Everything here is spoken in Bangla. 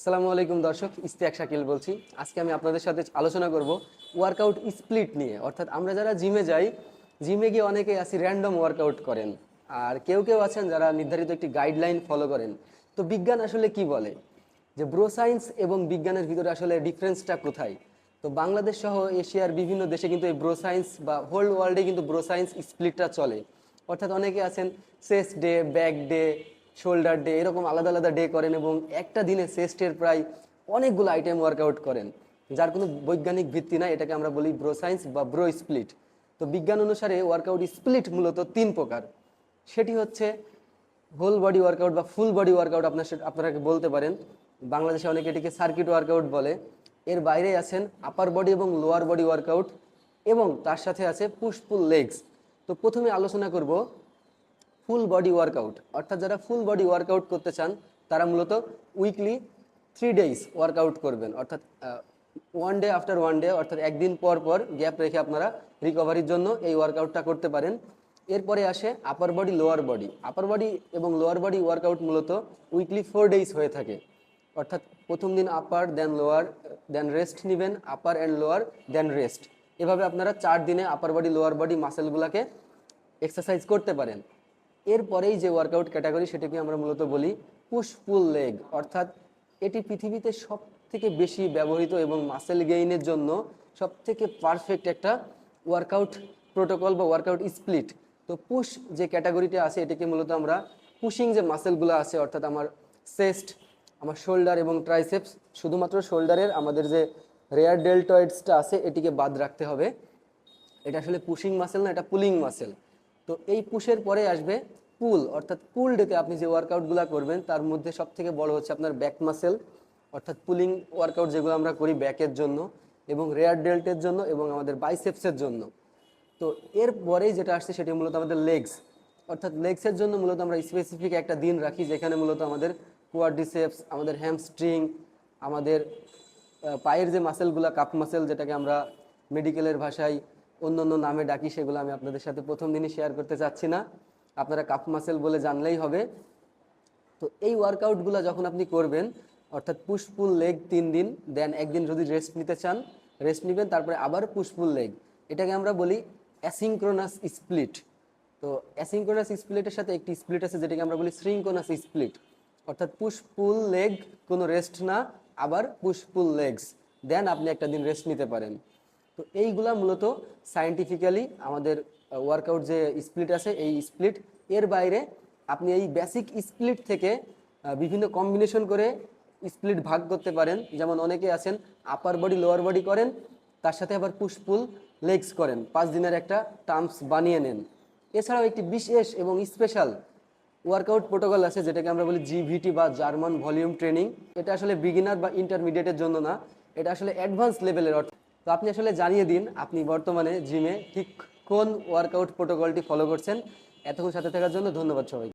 আসসালামু আলাইকুম দর্শক ইস্তিয়াক শাকিল বলছি। আজকে আমি আপনাদের সাথে আলোচনা করব ওয়ার্কআউট স্প্লিট নিয়ে। অর্থাৎ আমরা যারা জিমে যাই জিমে গিয়ে অনেকে আসি র্যান্ডম ওয়ার্কআউট করেন। আর কেউ কেউ আছেন যারা নির্ধারিত একটি গাইডলাইন ফলো করেন। তো বিজ্ঞান আসলে কি বলে? যে ব্রো সায়েন্স এবং বিজ্ঞানের ভিতরে আসলে ডিফারেন্সটা কোথায়? তো বাংলাদেশ সহ এশিয়ার বিভিন্ন দেশে কিন্তু এই ব্রো সায়েন্স বা হোল ওয়ার্ল্ডে কিন্তু ব্রো সায়েন্স স্প্লিটটা চলে। অর্থাৎ অনেকে আছেন chest day back day shoulder day এরকম আলাদা আলাদা ডে করেন এবং একটা দিনে চেস্টের প্রায় অনেকগুলো আইটেম ওয়ার্কআউট করেন, যার কোনো বৈজ্ঞানিক ভিত্তি নাই, এটাকে আমরা বলি ব্রো সায়েন্স বা ব্রো স্প্লিট তো বিজ্ঞান অনুসারে ওয়ার্কআউট স্প্লিট মূলত তিন প্রকার। সেটি হচ্ছে হোল বডি ওয়ার্কআউট বা ফুল বডি ওয়ার্কআউট আপনার আপনারা বলতে পারেন। বাংলাদেশে অনেকে এটিকে সার্কিট ওয়ার্কআউট বলে। এর বাইরে আছেন আপার বডি এবং লোয়ার বডি ওয়ার্কআউট এবং তার সাথে আছে পুশ পুল লেগস তো প্রথমে আলোচনা করব ফুল বডি ওয়ার্কআউট অর্থাৎ যারা ফুল বডি ওয়ার্কআউট করতে চান, তারা মূলত উইকলি থ্রি ডেইজ ওয়ার্কআউট করবেন। অর্থাৎ one day after one day অর্থাৎ একদিন পর পর গ্যাপ রেখে আপনারা রিকভারির জন্য এই ওয়ার্কআউটটা করতে পারেন। এরপরে আসে upper body lower body upper body এবং লোয়ার বডি ওয়ার্কআউট মূলত উইকলি ফোর ডেইজ হয়ে থাকে। অর্থাৎ, প্রথম দিন আপার দেন লোয়ার দেন রেস্ট নেবেন upper and lower then rest এভাবে আপনারা চার দিনে আপার বডি লোয়ার বডি মাসেলগুলোকে এক্সারসাইজ করতে পারেন। এরপরেই যে ওয়ার্কআউট ক্যাটাগরি সেটাকে আমরা মূলত বলি পুশ পুল লেগ অর্থাৎ এটি পৃথিবীতে সব থেকে বেশি ব্যবহৃত এবং মাসেল গেইনের জন্য সব থেকে পারফেক্ট একটা ওয়ার্কআউট প্রোটোকল বা ওয়ার্কআউট স্প্লিট তো পুশ যে ক্যাটাগরিটা আছে, এটাকে মূলত আমরা পুশিং যে মাসেলগুলো আছে, অর্থাৎ আমার চেস্ট আমার শোল্ডার এবং ট্রাইসেপস শুধুমাত্র শোল্ডারের আমাদের যে রেয়ার ডেল্টয়েডসটা আছে, এটিকে বাদ রাখতে হবে। এটা আসলে পুশিং মাসেল না, এটা পুলিং মাসেল তো এই পুশের পরে আসবে পুল, অর্থাৎ পুল ডেতে আপনি যে ওয়ার্কআউটগুলো করবেন, তার মধ্যে সব থেকে বড় হচ্ছে আপনার ব্যাক মাসেল অর্থাৎ পুলিং ওয়ার্কআউট যেগুলো আমরা করি ব্যাকের জন্য এবং রেয়ার ডেল্টের জন্য এবং আমাদের বাইসেপসের জন্য। তো এর পরেই যেটা আসছে সেটি মূলত আমাদের লেগস অর্থাৎ লেগসের জন্য মূলত আমরা স্পেসিফিক একটা দিন রাখি যেখানে মূলত আমাদের কোয়াড্রিসেপস আমাদের হ্যামস্ট্রিং আমাদের পায়ের যে মাসেলগুলো কাপ মাসেল যেটাকে আমরা মেডিকেলের ভাষায় অন্য অন্য নামে ডাকি, সেগুলো আমি আপনাদের সাথে প্রথম দিনই শেয়ার করতে চাচ্ছি না। আপনারা কাপ মাসেল বলে জানলেই হবে। তো এই ওয়ার্কআউটগুলো যখন আপনি করবেন, অর্থাৎ পুশ পুল লেগ তিন দিন দেন একদিন যদি রেস্ট নিতে চান রেস্ট নেবেন, তারপরে আবার পুশ পুল লেগ এটাকে আমরা বলি অ্যাসিঙ্ক্রোনাস স্প্লিট তো অ্যাসিঙ্ক্রোনাস স্প্লিটের সাথে একটি স্প্লিট আছে, যেটাকে আমরা বলি শ্রিঙ্কোনাস স্প্লিট অর্থাৎ পুশ পুল লেগ কোনো রেস্ট না, আবার পুশ পুল লেগস দেন আপনি একটা দিন রেস্ট নিতে পারেন। তো এইগুলা মূলত সায়েন্টিফিক্যালি আমাদের ওয়ার্কআউট যে স্প্লিট আছে, এই স্প্লিট এর বাইরে আপনি এই বেসিক স্প্লিট থেকে বিভিন্ন কম্বিনেশন করে স্প্লিট ভাগ করতে পারেন। যেমন অনেকে আছেন আপার বডি লোয়ার বডি করেন, তার সাথে আবার পুশ পুল লেগস করেন। পাঁচ দিনের একটা টার্মস বানিয়ে নেন। এছাড়াও একটি বিশেষ এবং স্পেশাল ওয়ার্কআউট প্রোটোকল আছে, যেটাকে আমরা বলি জিভিটি বা জার্মান ভলিউম ট্রেনিং এটা আসলে বিগিনার বা ইন্টারমিডিয়েটের জন্য না, এটা আসলে অ্যাডভান্স লেভেলের অর্থ তো আপনি আসলে জানিয়ে দিন, আপনি বর্তমানে জিমে ঠিক কোন ওয়ার্কআউট প্রোটোকলটি ফলো করছেন? এতক্ষণ সাথে থাকার জন্য ধন্যবাদ সবাই